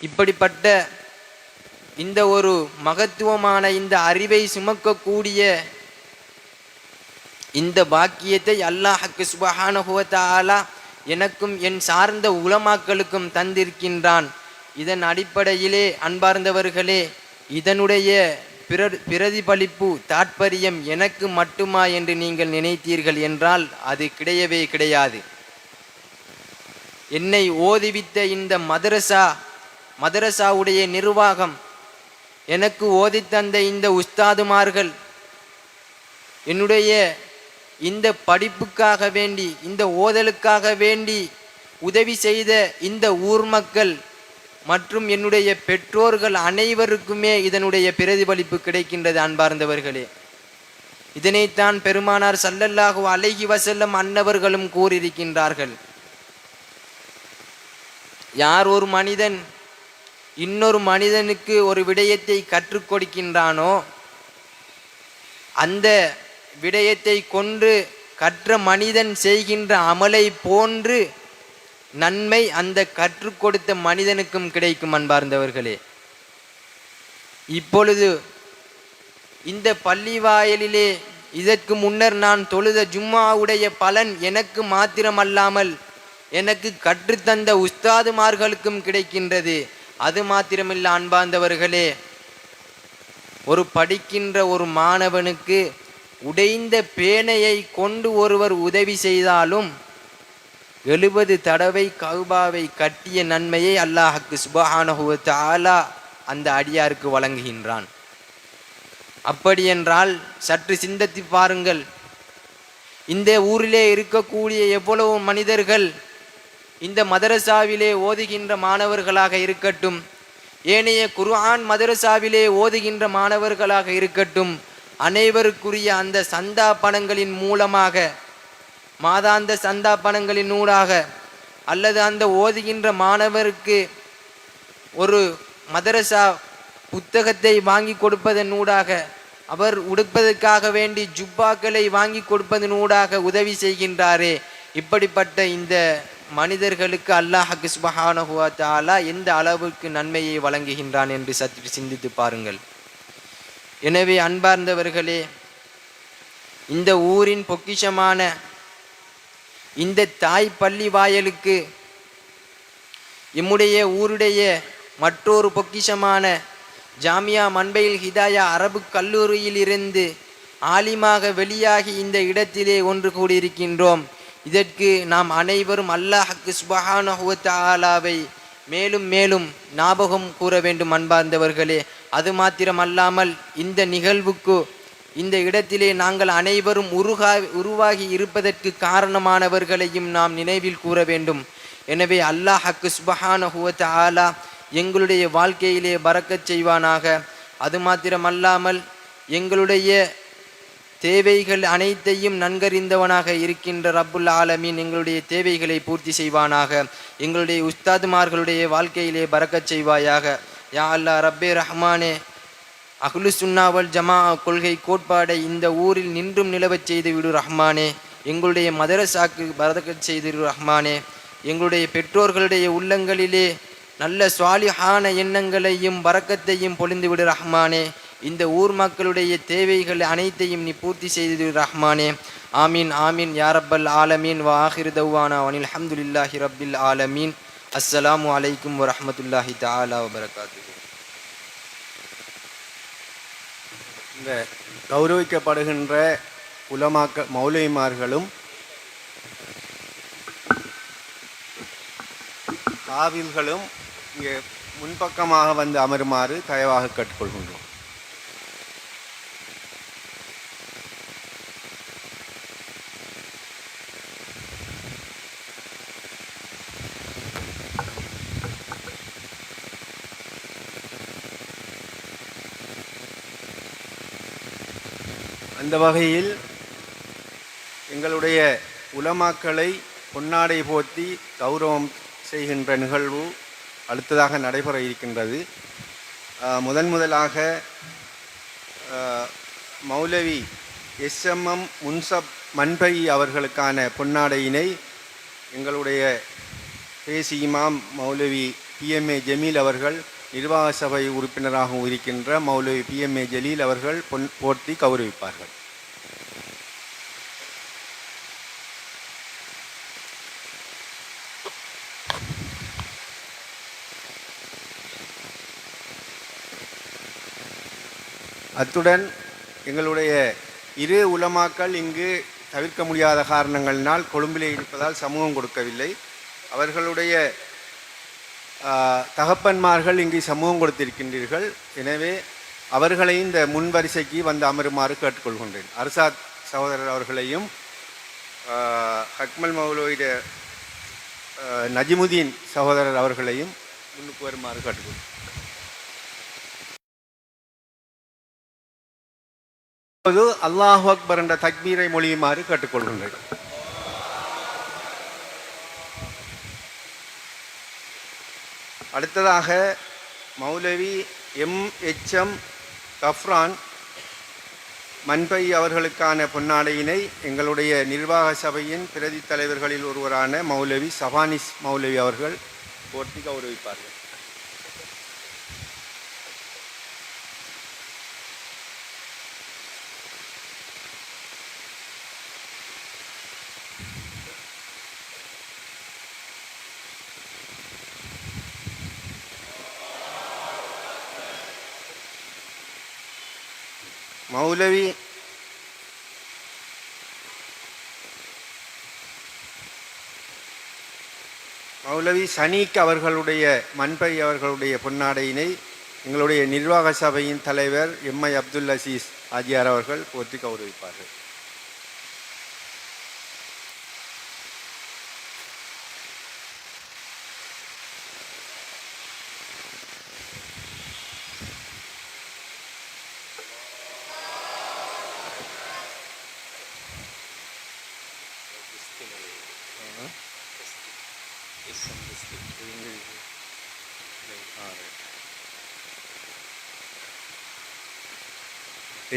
இப்படிப்பட்ட இந்த ஒரு மகத்துவமான இந்த அறிவை சுமக்கக்கூடிய இந்த பாக்கியத்தை அல்லாஹுக்கு சுபஹானுவத்தாலா எனக்கும் என் சார்ந்த உலமாக்களுக்கும் தந்திருக்கின்றான். இதன் அடிப்படையிலே அன்பார்ந்தவர்களே இதனுடைய பிற பிரதிபலிப்பு தாற்பயம் எனக்கு மட்டுமா என்று நீங்கள் நினைத்தீர்கள் என்றால் அது கிடையவே கிடையாது. என்னை ஓதிவித்த இந்த மதரசா மதரசாவுடைய நிர்வாகம் எனக்கு ஓதித்தந்த இந்த உஸ்தாதுமார்கள் என்னுடைய இந்த படிப்புக்காக வேண்டி இந்த ஓதலுக்காக வேண்டி உதவி செய்த இந்த ஊர் மக்கள் மற்றும் என்னுடைய பெற்றோர்கள் அனைவருக்குமே இதனுடைய பிரதிபலிப்பு கிடைக்கின்றது அன்பார்ந்தவர்களே. இதனைத்தான் பெருமானார் சல்லல்லாஹு அழகி வசல்லம் அன்னவர்களும் கூறியிருக்கின்றார்கள். யார் ஒரு மனிதன் இன்னொரு மனிதனுக்கு ஒரு விடயத்தை கற்றுக் கொடுக்கின்றானோ அந்த விடயத்தை கொண்டு கற்ற மனிதன் செய்கின்ற அமலை போன்று நன்மை அந்த கற்றுக் கொடுத்த மனிதனுக்கும் கிடைக்கும் அன்பார்ந்தவர்களே. இப்பொழுது இந்த பள்ளி வாயலிலே இதற்கு முன்னர் நான் தொழுத ஜும்மாவுடைய பலன் எனக்கு மாத்திரமல்லாமல் எனக்கு கற்றுத்தந்த உஸ்தாதுமார்களுக்கும் கிடைக்கின்றது. அது மாத்திரமில்ல அன்பார்ந்தவர்களே. ஒரு படிக்கின்ற ஒரு மாணவனுக்கு உடைந்த பேனையை கொண்டு ஒருவர் உதவி செய்தாலும் எழுபது தடவை கவுபாவை கட்டிய நன்மையை அல்லாஹுக்கு சுபஹானஹுவ ஆலா அந்த அடியாருக்கு வழங்குகின்றான். அப்படியென்றால் சற்று சிந்தித்து பாருங்கள். இந்த ஊரிலே இருக்கக்கூடிய எவ்வளவு மனிதர்கள் இந்த மதரசாவிலே ஓதுகின்ற மாணவர்களாக இருக்கட்டும் ஏனைய குர்ஆன் மதரசாவிலே ஓதுகின்ற மாணவர்களாக இருக்கட்டும் அனைவருக்குரிய அந்த சந்தா பணங்களின் மூலமாக மாதாந்த சந்தா பணங்களின் ஊடாக அல்லது அந்த ஓதுகின்ற மாணவருக்கு ஒரு மதரசா புத்தகத்தை வாங்கி கொடுப்பதன் ஊடாக அவர் உடுப்பதற்காக வேண்டி ஜுப்பாக்களை வாங்கி கொடுப்பதன் ஊடாக உதவி செய்கின்றாரே. இப்படிப்பட்ட இந்த மனிதர்களுக்கு அல்லாஹ் சுபஹானஹுவா தாலா எந்த அளவுக்கு நன்மையை வழங்குகின்றான் என்று சற்று சிந்தித்து பாருங்கள். எனவே அன்பார்ந்தவர்களே இந்த ஊரின் பொக்கிஷமான இந்த தாய் பள்ளி வாயலுக்கு எம்முடைய ஊருடைய மற்றொரு பொக்கிஷமான ஜாமியா மண்பையில் ஹிதாயா அரபு கல்லூரியிலிருந்து ஆலிமாக வெளியாகி இந்த இடத்திலே ஒன்று கூடியிருக்கின்றோம். இதற்கு நாம் அனைவரும் அல்லாஹுக்கு சுபஹானஹுவத் ஆலாவை மேலும் மேலும் ஞாபகம் கூற வேண்டும் அன்பார்ந்தவர்களே. அது மாத்திரம் அல்லாமல் இந்த நிகழ்வுக்கு இந்த இடத்திலே நாங்கள் அனைவரும் உருகா உருவாகி இருப்பதற்கு காரணமானவர்களையும் நாம் நினைவில் கூற வேண்டும். எனவே அல்லாஹுக்கு சுபஹானஹுவத் ஆலா எங்களுடைய வாழ்க்கையிலே பறக்கச் செய்வானாக. அது மாத்திரமல்லாமல் எங்களுடைய தேவைகள் அனைத்தையும் நன்கறிந்தவனாக இருக்கின்ற ரப்புல் ஆலமீன் எங்களுடைய தேவைகளை பூர்த்தி செய்வானாக. எங்களுடைய உஸ்தாதுமார்களுடைய வாழ்க்கையிலே பறக்கச் செய்வாயாக. யா அல்லா ரப்பே ரஹ்மானே அகுலு சுன்னாவல் ஜமா கொள்கை கோட்பாடை இந்த ஊரில் நின்றும் நிலவச் செய்து விடு ரஹ்மானே. எங்களுடைய மதரசாக்கு பரதக்கச் செய்து ரஹ்மானே. எங்களுடைய பெற்றோர்களுடைய உள்ளங்களிலே நல்ல சுவாலிஹான எண்ணங்களையும் பறக்கத்தையும் பொழிந்து விடு ரஹ்மானே. இந்த ஊர் மக்களுடைய தேவைகள் அனைத்தையும் நீ பூர்த்தி செய்து ரஹ்மானே. ஆமீன் ஆமீன் யாரப்பல் ஆலமீன். வா ஆஹிர் தவ்வானா வனில் ரப்பில் ஆலமீன். அஸ்ஸலாமு அலைக்கும் வரமத்துல்லாஹி தாலா வபரகாத்து இந்த கௌரவிக்கப்படுகின்ற உலமாக்க மௌலிமார்களும் காவில்களும் இங்கே முன்பக்கமாக வந்து அமருமாறு தயவாக கேட்டுக்கொள்கின்றோம். அந்த வகையில் எங்களுடைய உலமாக்களை பொன்னாடை போத்தி கௌரவம் செய்கின்ற நிகழ்வு அடுத்ததாக நடைபெற இருக்கின்றது. முதன் முதலாக மௌலவி எஸ்எம்எம் முன்சப் மன்பை அவர்களுக்கான பொன்னாடையினை எங்களுடைய பேசி இமாம் மௌலவி பிஎம்ஏ ஜமீல் அவர்கள் நிர்வாக சபை உறுப்பினராகவும் இருக்கின்ற மௌலவி பிஎம்ஏ ஜலீல் அவர்கள் பொன் போர்த்தி கௌரவிப்பார்கள். அத்துடன் எங்களுடைய இரு உலமாக்கள் இங்கு தவிர்க்க முடியாத காரணங்களினால் கொழும்பிலே இருப்பதால் சமூகம் கொடுக்கவில்லை. அவர்களுடைய தகப்பன்மார்கள் இங்கு சமூகம் கொடுத்திருக்கின்றீர்கள். எனவே அவர்களையும் இந்த முன் வரிசைக்கு வந்து அமருமாறு கேட்டுக்கொள்கின்றேன். அர்சாத் சகோதரர் அவர்களையும் ஆ, ஹக்மல் மௌலோயிட நஜிமுதீன் சகோதரர் அவர்களையும் முன்னுக்கு வருமாறு கேட்டுக்கொள்கிறேன். அல்லாஹ் அல்லாஹு அக்பர் என்ற தக்பீரை மொழியுமாறு கேட்டுக்கொள்கின்றேன். அடுத்ததாக மௌலவி எம். எச்எம் கஃப்ரான் மண்பை அவர்களுக்கான பொன்னாடையினை எங்களுடைய நிர்வாக சபையின் பிரதி தலைவர்களில் ஒருவரான மௌலவி சபானிஸ் மௌலவி அவர்கள் போட்டி கௌரவிப்பார்கள். மௌலவி மௌலவி சனீக் அவர்களுடைய மண்பை அவர்களுடைய பொன்னாடையினை எங்களுடைய நிர்வாக சபையின் தலைவர் எம்ஐ அப்துல் அசீஸ் ஆஜியார் அவர்கள் போற்றி கௌரவிப்பார்கள்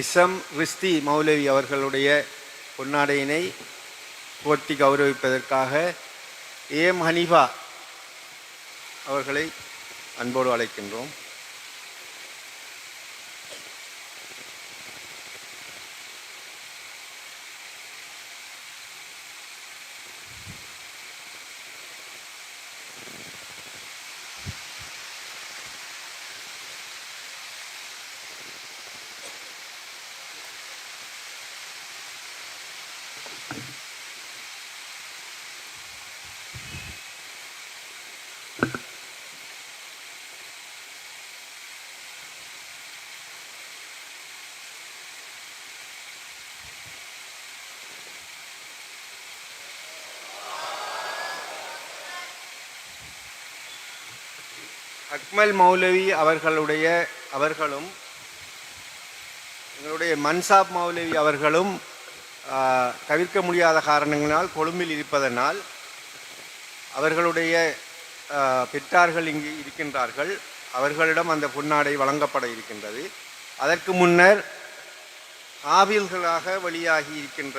இசம் ரிஸ்தி மௌலவி அவர்களுடைய பொன்னாடையினை போற்றி கௌரவிப்பதற்காக ஏம் ஹனிஃபா அவர்களை அன்போடு அழைக்கின்றோம். அக்மல் மௌலவி அவர்களுடைய அவர்களும் எங்களுடைய மன்சாப் மௌலவி அவர்களும் தவிர்க்க முடியாத காரணங்களால் கொழும்பில் இருப்பதனால் அவர்களுடைய பெற்றார்கள் இங்கு இருக்கின்றார்கள். அவர்களிடம் அந்த பொன்னாடை வழங்கப்பட இருக்கின்றது. அதற்கு முன்னர் ஆவில்களாக வெளியாகி இருக்கின்ற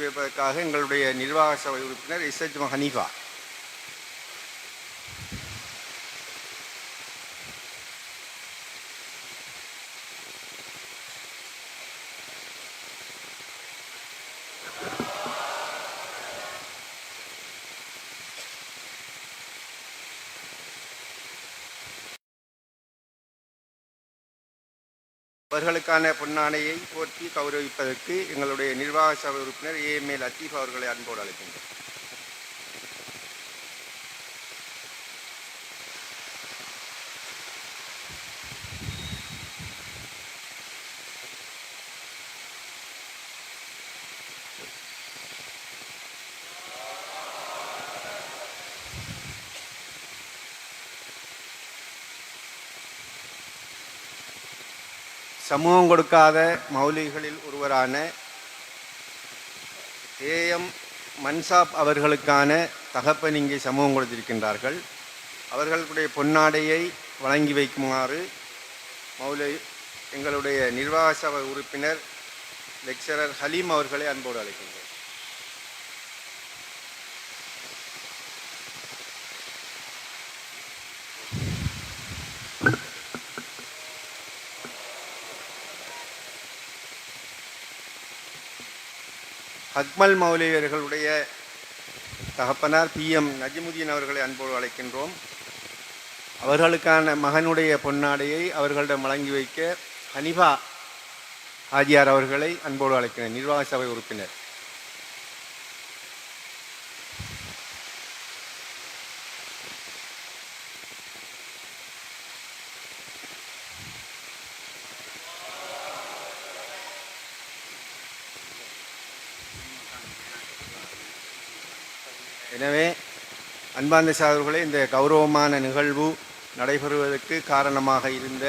வைப்பதற்காக எங்களுடைய நிர்வாக சபை உறுப்பினர் இசஜ் ஹனீஃபா அவர்களுக்கான பொன்னாணையை போற்றி கௌரவிப்பதற்கு எங்களுடைய நிர்வாக சபை உறுப்பினர் ஏஎம்ஏ லத்தீஃப் அவர்களை அன்போடு அழைக்கின்றோம். சமூகம் கொடுக்காத மௌலிகளில் ஒருவரான ஏஎம் மன்சாப் அவர்களுக்கான தகப்பன் இங்கே சமூகம் கொடுத்திருக்கின்றார்கள். அவர்களுடைய பொன்னாடையை வழங்கி வைக்குமாறு மௌலை எங்களுடைய நிர்வாக சபை உறுப்பினர் லெக்சரர் ஹலீம் அவர்களை அன்போடு அழைக்கின்றனர் அக்மல் மௌலியர்களுடைய தகப்பனார் பி. எம். நஜிமுதீன் அவர்களை அன்போடு அழைக்கின்றோம். அவர்களுக்கான மகனுடைய பொன்னாடையை அவர்களிடம் வழங்கி வைக்க ஹனிஃபா ஆஜியார் அவர்களை அன்போடு அழைக்கிறேன். நிர்வாக சபை உறுப்பினர். எனவே அன்பார்ந்த சாதர்களே இந்த கௌரவமான நிகழ்வு நடைபெறுவதற்கு காரணமாக இருந்த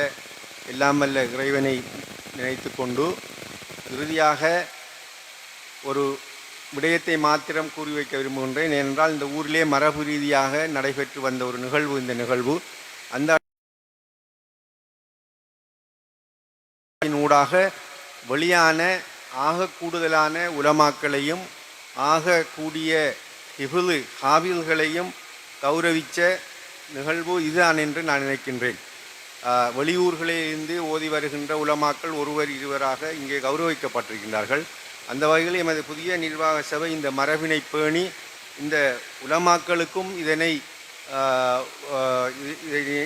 எல்லாமல்ல இறைவனை நினைத்து கொண்டு இறுதியாக ஒரு விடயத்தை மாத்திரம் கூறி வைக்க விரும்புகின்றேன். ஏனென்றால் இந்த ஊரிலே மரபு ரீதியாக நடைபெற்று வந்த ஒரு நிகழ்வு இந்த நிகழ்வு. அந்த ஊடாக வெளியான ஆக கூடுதலான உலமாக்களையும் ஆக கூடிய இஃபுலு காவில்களையும் கௌரவித்த நிகழ்வு இதுதான் என்று நான் நினைக்கின்றேன். வெளியூர்களிலிருந்து ஓதி வருகின்ற உலமாக்கள் ஒருவர் இருவராக இங்கே கௌரவிக்கப்பட்டிருக்கின்றார்கள். அந்த வகையில் எமது புதிய நிர்வாக சபை இந்த மரபினை பேணி இந்த உலமாக்களுக்கும் இதனை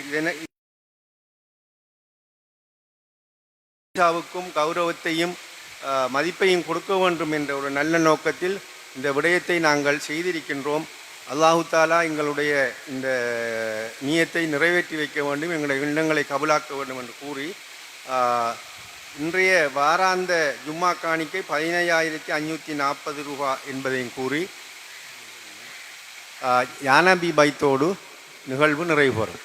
இதனை கௌரவத்தையும் மதிப்பையும் கொடுக்க வேண்டும் என்ற ஒரு நல்ல நோக்கத்தில் இந்த விடயத்தை நாங்கள் செய்திருக்கின்றோம். அல்லாஹு தாலா எங்களுடைய இந்த நியத்தை நிறைவேற்றி வைக்க வேண்டும் எங்களுடைய எண்ணங்களை கபலாக்க வேண்டும் என்று கூறி இன்றைய வாராந்த ஜும்மா காணிக்கை பதினையாயிரத்தி அஞ்சூற்றி நாற்பது ரூபா என்பதையும் கூறி யானபி பைத்தோடு நிகழ்வு நிறைவு பெறும்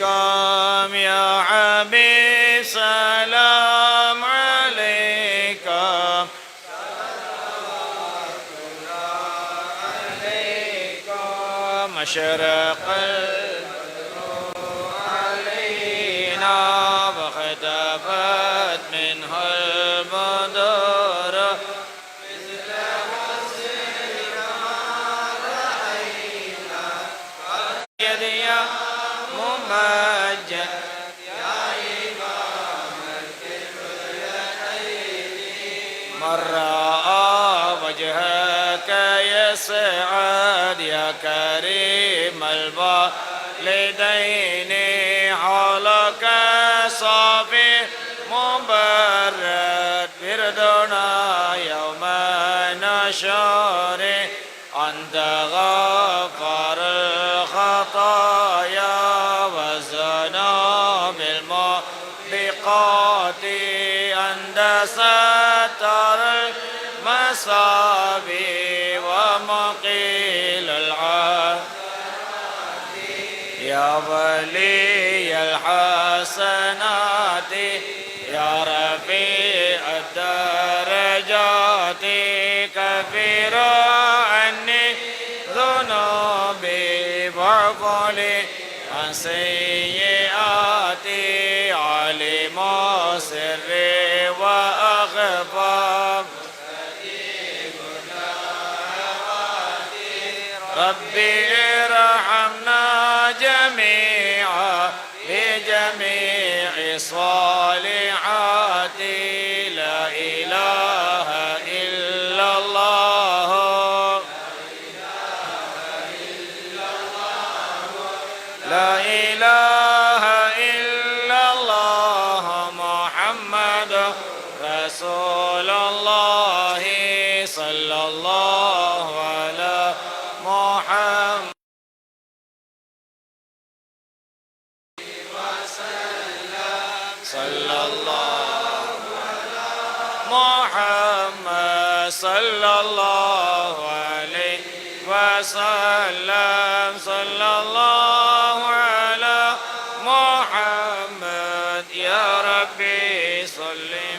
الأرقام يا حبيب سلام عليك. يسعد يا كريم الوالدين حولك صافي مبرد بردنا يوم نشر أنت غفر الخطايا والذنوب الموبقات أنت ستر المصابي يا ولي الحسنات يا رفيع الدرجات كفر عني ذنوبي وعفلي عن سيئاتي علم سري. صلى الله عليه وسلم. صلى الله على محمد يا ربي. صل